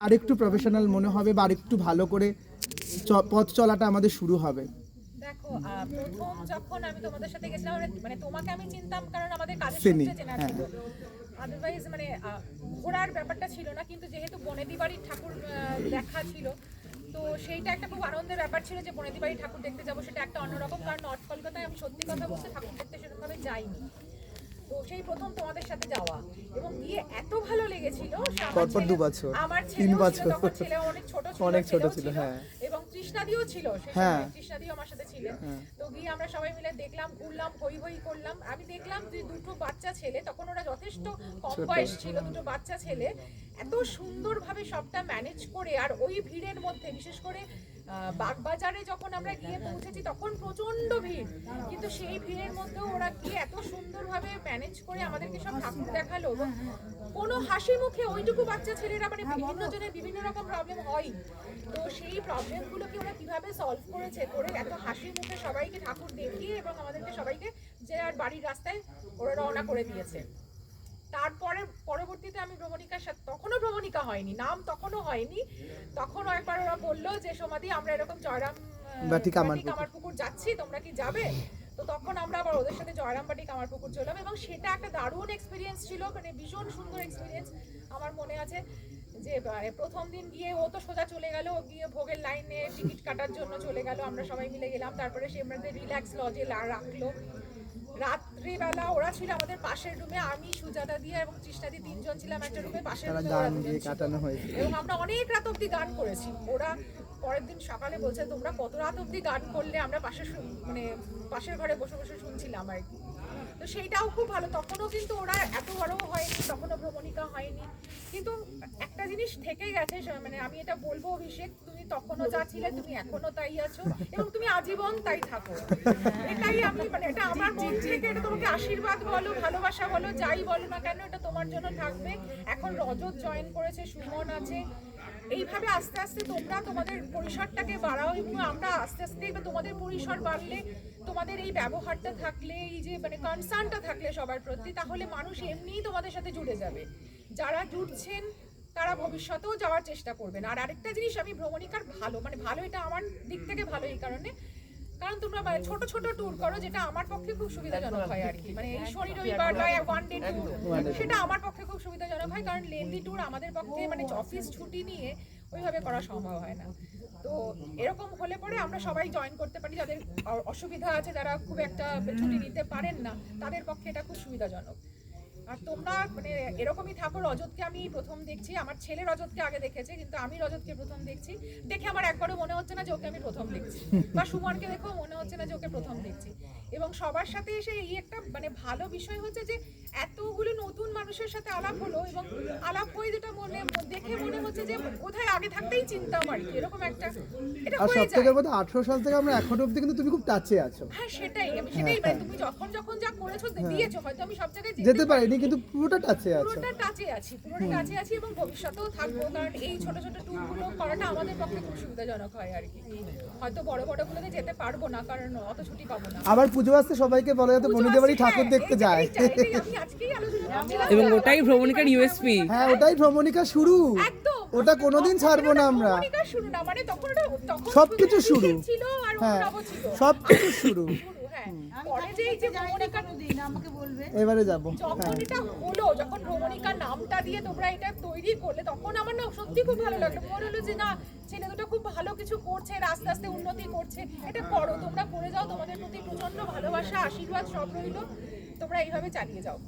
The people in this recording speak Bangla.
আরেকটু প্রফেশনাল মনে হবে বা আরেকটু ভালো করে পথ চলাটা আমাদের শুরু হবে। দেখো প্রথম যখন আমি তোমাদের সাথে গেছিলাম মানে তোমাকে আমি চিনতাম কারণ আমাদের কাজের চিনি, সূত্রে চেনা হ্যাঁ। ছিল। আদারওয়াইজ মানে ঘোরার ব্যাপারটা ছিল না কিন্তু যেহেতু বনেদি বাড়ির ঠাকুর দেখা ছিল তো সেইটা একটা খুব আনন্দের ব্যাপার ছিল যে বনেদি বাড়ির ঠাকুর দেখতে যাব সেটা একটা অন্যরকম। কারণ নর্থ কলকাতায় আমি সত্যি কথা বলতে ঠাকুর দেখতে সেরকমভাবে যাইনি। তো সেই প্রথম তোমাদের সাথে যাওয়া এবং গিয়ে এত ভালো লেগেছিল পরপর দু বছর, আমার তিন বছর। ছেলে অনেক ছোট ছিল অনেক ছোট ছিল, হ্যাঁ। এবং তৃষ্ণাদিও ছিল হ্যাঁ। তৃষ্ণাদিও আমার সাথে ছিলেন হ্যাঁ। তো গিয়ে আমরা সবাই মিলে দেখলাম ঘুরলাম হই হই করলাম আমি দেখলাম যে দুটো বাচ্চা ছেলে তখন ওরা যথেষ্ট কম বয়স ছিল দুটো বাচ্চা ছেলে এত সুন্দরভাবে সবটা ম্যানেজ করে আর ওই ভিড়ের মধ্যে বিশেষ করে বাগবাজারে যখন আমরা গিয়ে পৌঁছেছি তখন প্রচণ্ড ভিড়। কিন্তু সেই ভিড়ের মধ্যেও ওরা গিয়ে এত সুন্দরভাবে ম্যানেজ করে আমাদেরকে সব ঠাকুর দেখাল? কোনো হাসি মুখে ওইটুকু বাচ্চা ছেলেরা মানে বিভিন্ন জনের বিভিন্ন রকম প্রবলেম হয় তো সেই প্রবলেমগুলোকে ওরা কীভাবে সলভ করেছে করে এত হাসি মুখে সবাইকে ঠাকুর দেখিয়ে এবং আমাদেরকে সবাইকে যে আর বাড়ির রাস্তায় ওরা রওনা করে দিয়েছে। তারপরে পরবর্তীতে আমি ভ্রমণিকার সাথে তখনও ভ্রমণিকা হয়নি নাম তখনও হয়নি তখনও একবার ওরা বলল যে সমাধি আমরা এরকম জয়রাম কামারপুকুর। বাটি যাচ্ছি তোমরা কি যাবে তো তখন আমরা আবার ওদের সাথে জয়রামবাটি কামারপুকুর চললাম এবং সেটা একটা দারুণ এক্সপিরিয়েন্স ছিল মানে ভীষণ সুন্দর এক্সপিরিয়েন্স আমার মনে আছে যে মানে প্রথম দিন গিয়ে ও তো সোজা চলে গেল গিয়ে ভোগের লাইনে টিকিট কাটার জন্য চলে গেল আমরা সবাই মিলে গেলাম তারপরে সে আমাদের রিল্যাক্স লজে রাখল রাত্রিবেলা ওরা ছিল আমাদের পাশের রুমে আমি সুজাতা দিয়ে এবং তৃষ্ণাদি তিনজন ছিলাম একটা রুমে পাশের রুমে গান দিয়ে কাটানো হয়েছিল। এবং আমরা অনেক রাত অবধি গান করেছি। ওরা পরের দিন সকালে বলছে তোমরা কত রাত অবধি গান করলে? আমরা পাশের শু- মানে পাশের ঘরে বসে বসে শুনছিলাম আর কি। তো সেইটাও খুব ভালো। তখনও কিন্তু ওরা এত বড় হয়নি তখনও ভ্রমণিকা হয়নি। কিন্তু একটা জিনিস থেকে গেছে মানে আমি এটা বলব অভিষেক, তুমি তখনও যা ছিলে, তুমি এখনও তাই আছো এবং তুমি আজীবন তাই থাকো। এটাই আমি মানে এটা আমার মন থেকে, এটা তোমাকে আশীর্বাদ বলো, ভালোবাসা বলো, যাই বলো না কেন, এটা তোমার জন্য থাকবে। এখন রজত জয়েন করেছে, সুমন আছে। এইভাবে আস্তে আস্তে তোমরা তোমাদের পরিসরটাকে বাড়াও এবং আমরা আস্তে আস্তে তোমাদের পরিসর বাড়লে, তোমাদের এই ব্যবহারটা থাকলে, এই যে মানে কনসার্নটা থাকলে সবার প্রতি, তাহলে মানুষ এমনিই তোমাদের সাথে জুড়ে যাবে। যারা জুটছেন, তারা ভবিষ্যতেও যাওয়ার চেষ্টা করবেন। আর আরেকটা জিনিস, আমি ভ্রমণিকার ভালো মানে ভালো এটা আমার দিক থেকে ভালো এই কারণে। কারণ তোমরা মানে ছোট ছোট ট্যুর করো, যেটা আমার পক্ষে খুব সুবিধাজনক হয় আর কি। মানে শনি, রবিবার বা ওয়ান ডে ট্যুর সেটা আমার পক্ষে খুব সুবিধাজনক হয়। কারণ লেন্দি ট্যুর আমাদের পক্ষে মানে অফিস ছুটি নিয়ে ওইভাবে করা সম্ভব হয় না। তো এরকম হলে পরে আমরা সবাই জয়েন করতে পারি। যাদের অসুবিধা আছে, যারা খুব একটা ছুটি নিতে পারেন না, তাদের পক্ষে এটা খুব সুবিধাজনক। আর তোমরা মানে এরকমই থাকো, রজতকে আমি প্রথম দেখছি, আমার ছেলে রজতকে আগে দেখেছে, কিন্তু আমি রজতকে প্রথম দেখছি। দেখে আমার একবারও মনে হচ্ছে না যে ওকে আমি প্রথম দেখছি। বা সুমনকে দেখেও মনে হচ্ছে না যে ওকে প্রথম দেখছি। এবং সবার সাথে এসে এই একটা মানে ভালো বিষয় হচ্ছে যে এতগুলো নতুন মানুষের সাথে আলাপ হলো এবং আলাপ হয়ে যেটা মনে দেখে মনে হচ্ছে যে কোথায় আগে থাকতেই চিন্তাম আর কি এরকম একটা এটা আর হয়ে যায়। কথা আঠারো সাল থেকে আমরা এখন অব্দি কিন্তু তুমি খুব টাচে আছো। হ্যাঁ সেটাই আমি সেটাই মানে তুমি যখন যখন যা করেছ দিয়েছ হয়তো আমি সব জায়গায় যেতে পারিনি কিন্তু পুরোটা টাচে আছো। পুরোটা টাচে আছি পুরোটা টাচে আছি এবং ভবিষ্যতেও থাকব কারণ এই ছোট ছোট ট্যুরগুলো করাটা আমাদের পক্ষে খুব সুবিধাজনক হয় আর কি। হয়তো বড় বড় গুলোতে যেতে পারব না কারণ অত ছুটি পাবো না। আবার পুজো আসতে সবাইকে বলা যাতে বন্ধুদের বাড়ি ঠাকুর হ্যাঁ, দেখতে যায়। আমি। এবং ওটাই ভ্রমণিকার ইউএসপি হ্যাঁ ওটাই ভ্রমণিকা শুরু। ওটা কোনোদিন ছাড়বো না আমরা। শুরু মানে সবকিছু শুরু। অভিষেক ছিল আর হ্যাঁ শুরু। শুরু হ্যাঁ। যে ভ্রমণিকা এবারে যাব। যখন হ্যাঁ। এটা হলো যখন ভ্রমণিকার নামটা দিয়ে তোমরা এটা তৈরি করলে তখন আমার না সত্যি খুব ভালো লাগল। মনে হলো যে না ছেলে দুটো খুব ভালো কিছু করছে আস্তে আস্তে উন্নতি করছে। এটা করো তোমরা করে যাও তোমাদের প্রতি প্রচণ্ড ভালোবাসা আশীর্বাদ সব রইল। তোমরা এইভাবে চালিয়ে যাও।